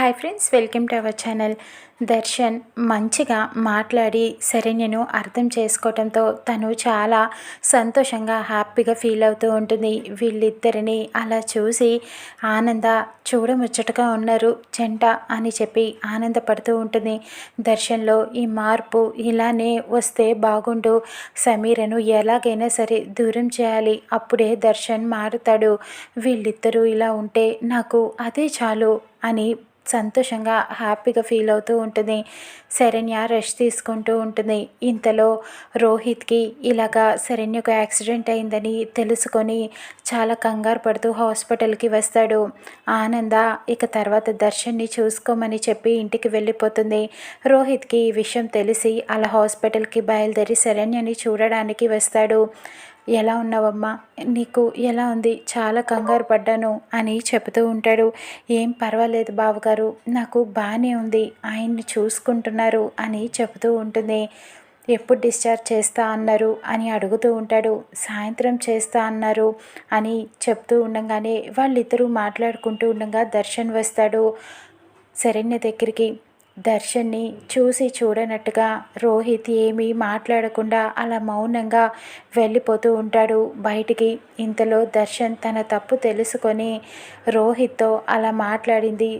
Hi friends welcome to our channel. Darshan మంచిగా మాట్లాడి శరణ్యను అర్థం చేసుకోవడంతో తను చాలా సంతోషంగా హ్యాపీగా ఫీల్ అవుతూ ఉంటుంది. వీళ్ళిద్దరిని అలా చూసి ఆనంద చూడముచ్చటగా ఉన్నారు. జంట అని చెప్పి ఆనందపడుతూ ఉంటుంది. దర్శన్లో ఈ మార్పు ఇలానే వస్తే బాగుండు. సమీరను ఎలాగైనా సరే దూరం చేయాలి. అప్పుడే దర్శన్ మారుతాడు. వీళ్ళిద్దరూ ఇలా ఉంటే నాకు అదే చాలు అని సంతోషంగా హ్యాపీగా ఫీల్ అవుతూ ఉంటుంది. శరణ్య రెస్ట్ తీసుకుంటూ ఉంటుంది. ఇంతలో రోహిత్కి ఇలాగా శరణ్యకు యాక్సిడెంట్ అయిందని తెలుసుకొని చాలా కంగారు పడుతూ హాస్పిటల్కి వస్తాడు. ఆనంద ఇక తర్వాత దర్శన్ని చూసుకోమని చెప్పి ఇంటికి వెళ్ళిపోతుంది. రోహిత్కి ఈ విషయం తెలిసి అలా హాస్పిటల్కి బయలుదేరి శరణ్యని చూడడానికి వస్తాడు. ఎలా ఉన్నావమ్మా? నీకు ఎలా ఉంది? చాలా కంగారు పడ్డాను అని చెబుతూ ఉంటాడు. ఏం పర్వాలేదు బావగారు నాకు బాగానే ఉంది ఆయన్ని చూసుకుంటున్నారు అని చెబుతూ ఉంటుంది. ఎప్పుడు డిశ్చార్జ్ చేస్తా అన్నారు అని అడుగుతూ ఉంటాడు. సాయంత్రం చేస్తా అన్నారు అని చెప్తూ ఉండగానే వాళ్ళిద్దరూ మాట్లాడుకుంటూ ఉండగా దర్శన్ వస్తాడు. శరణ్య దగ్గరికి దర్శన్ని చూసి చూడనట్టుగా రోహిత్ ఏమీ మాట్లాడకుండా అలా మౌనంగా వెళ్ళిపోతూ ఉంటాడు బయటికి. ఇంతలో దర్శన్ తన తప్పు తెలుసుకొని రోహిత్తో అలా మాట్లాడింది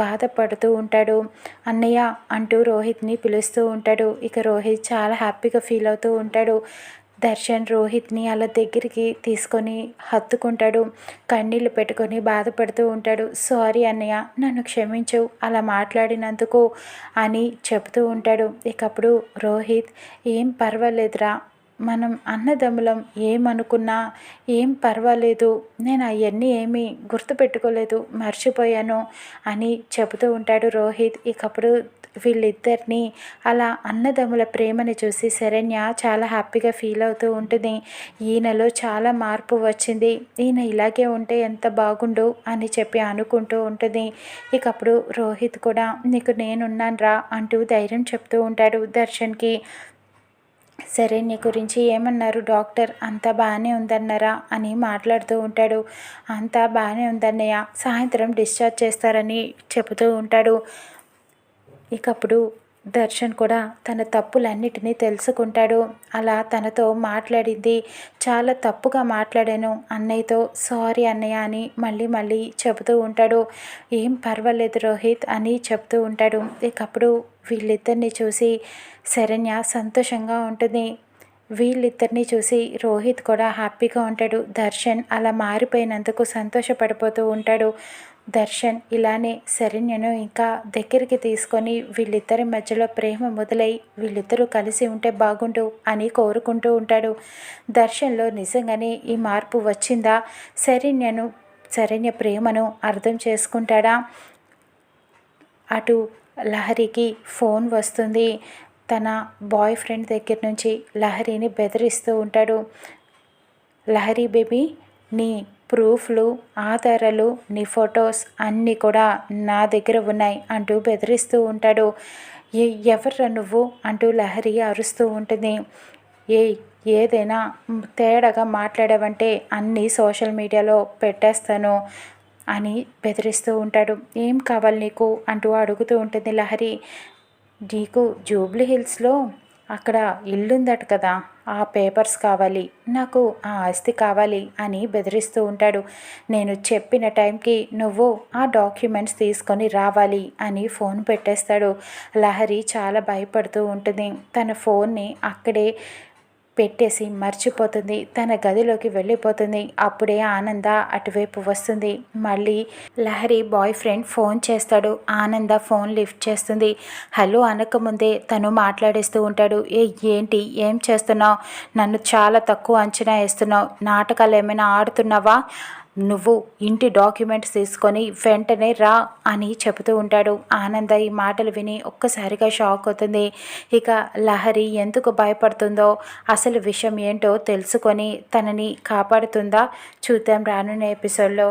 బాధపడుతూ ఉంటాడు. అన్నయ్య అంటూ రోహిత్ని పిలుస్తూ ఉంటాడు. ఇక రోహిత్ చాలా హ్యాపీగా ఫీల్ అవుతూ ఉంటాడు. దర్శన్ రోహిత్ని అలా దగ్గరికి తీసుకొని హత్తుకుంటాడు. కన్నీళ్ళు పెట్టుకొని బాధపడుతూ ఉంటాడు. సారీ అన్నయ్య నన్ను క్షమించు అలా మాట్లాడినందుకు అని చెబుతూ ఉంటాడు. ఇకప్పుడు రోహిత్ ఏం పర్వాలేదురా. మనం అన్నదమ్ములం ఏమనుకున్నా ఏం పర్వాలేదు. నేను అవన్నీ ఏమీ గుర్తుపెట్టుకోలేదు. మర్చిపోయాను అని చెబుతూ ఉంటాడు రోహిత్. ఇకప్పుడు వీళ్ళిద్దరిని అలా అన్నదమ్ముల ప్రేమని చూసి శరణ్య చాలా హ్యాపీగా ఫీల్ అవుతూ ఉంటుంది. ఈయనలో చాలా మార్పు వచ్చింది. ఈయన ఇలాగే ఉంటే ఎంత బాగుండు అని చెప్పి అనుకుంటూ ఉంటుంది. ఇకప్పుడు రోహిత్ కూడా నీకు నేనున్నాను రా అంటూ ధైర్యం చెప్తూ ఉంటాడు దర్శన్కి. సరే నీ గురించి ఏమన్నారు డాక్టర్? అంతా బాగానే ఉందన్నారా? అని మాట్లాడుతూ ఉంటాడు. అంతా బాగానే ఉందన్నయ్య. సాయంత్రం డిశ్చార్జ్ చేస్తారని చెబుతూ ఉంటాడు. ఇకప్పుడు దర్శన్ కూడా తన తప్పులన్నిటినీ తెలుసుకుంటాడు. అలా తనతో మాట్లాడింది. చాలా తప్పుగా మాట్లాడాను అన్నయ్యతో. సారీ అన్నయ్య అని మళ్ళీ మళ్ళీ చెబుతూ ఉంటాడు. ఏం పర్వాలేదు రోహిత్ అని చెప్తూ ఉంటాడు. ఇకప్పుడు వీళ్ళిద్దరిని చూసి శరణ్య సంతోషంగా ఉంటుంది. వీళ్ళిద్దరిని చూసి రోహిత్ కూడా హ్యాపీగా ఉంటాడు. దర్శన్ అలా మారిపోయినందుకు సంతోషపడిపోతూ ఉంటాడు. దర్శన్ ఇలానే శరణ్యను ఇంకా దగ్గరికి తీసుకొని వీళ్ళిద్దరి మధ్యలో ప్రేమ మొదలై వీళ్ళిద్దరూ కలిసి ఉంటే బాగుండు అని కోరుకుంటూ ఉంటాడు. దర్శన్లో నిజంగానే ఈ మార్పు వచ్చిందా? శరణ్యను శరణ్య ప్రేమను అర్థం చేసుకుంటాడా? అటు లహరికి ఫోన్ వస్తుంది. తన బాయ్ ఫ్రెండ్ దగ్గర నుంచి లహరిని బెదిరిస్తూ ఉంటాడు. లహరి బేబీ నీ ప్రూఫ్లు ఆధారాలు నీ ఫొటోస్ అన్నీ కూడా నా దగ్గర ఉన్నాయి అంటూ బెదిరిస్తూ ఉంటాడు. ఏ ఎవర్రా నువ్వు? అంటూ లహరి అరుస్తూ ఉంటుంది. ఏ ఏదైనా తేడాగా మాట్లాడావంటే అన్నీ సోషల్ మీడియాలో పెట్టేస్తాను అని బెదిరిస్తూ ఉంటాడు. ఏం కావాలి నీకు? అంటూ అడుగుతూ ఉంటుంది లహరి. నీకు జూబ్లీ హిల్స్లో అక్కడ ఇల్లుందట కదా ఆ పేపర్స్ కావాలి నాకు ఆ ఆస్తి కావాలి అని బెదిరిస్తూ ఉంటాడు. నేను చెప్పిన టైంకి నువ్వు ఆ డాక్యుమెంట్స్ తీసుకొని రావాలి అని ఫోన్ పెట్టేస్తాడు. లహరి చాలా భయపడుతూ ఉంటుంది. తన ఫోన్ని అక్కడే పెట్టేసి మర్చిపోతుంది. తన గదిలోకి వెళ్ళిపోతుంది. అప్పుడే ఆనంద అటువైపు వస్తుంది. మళ్ళీ లహరి బాయ్ ఫ్రెండ్ ఫోన్ చేస్తాడు. ఆనంద ఫోన్ లిఫ్ట్ చేస్తుంది. హలో అనకముందే తను మాట్లాడేస్తూ ఉంటాడు. ఏ ఏంటి? ఏం చేస్తున్నావు? నన్ను చాలా తక్కువ అంచనా వేస్తున్నావు. నాటకాలు ఏమైనా ఆడుతున్నావా? నువ్వు ఇంటి డాక్యుమెంట్స్ తీసుకొని వెంటనే రా అని చెబుతూ ఉంటాడు. ఆనంద ఈ మాటలు విని ఒక్కసారిగా షాక్ అవుతుంది. ఇక లహరి ఎందుకు భయపడుతుందో అసలు విషయం ఏంటో తెలుసుకొని తనని కాపాడుతుందా? చూద్దాం రానున్న ఎపిసోడ్లో.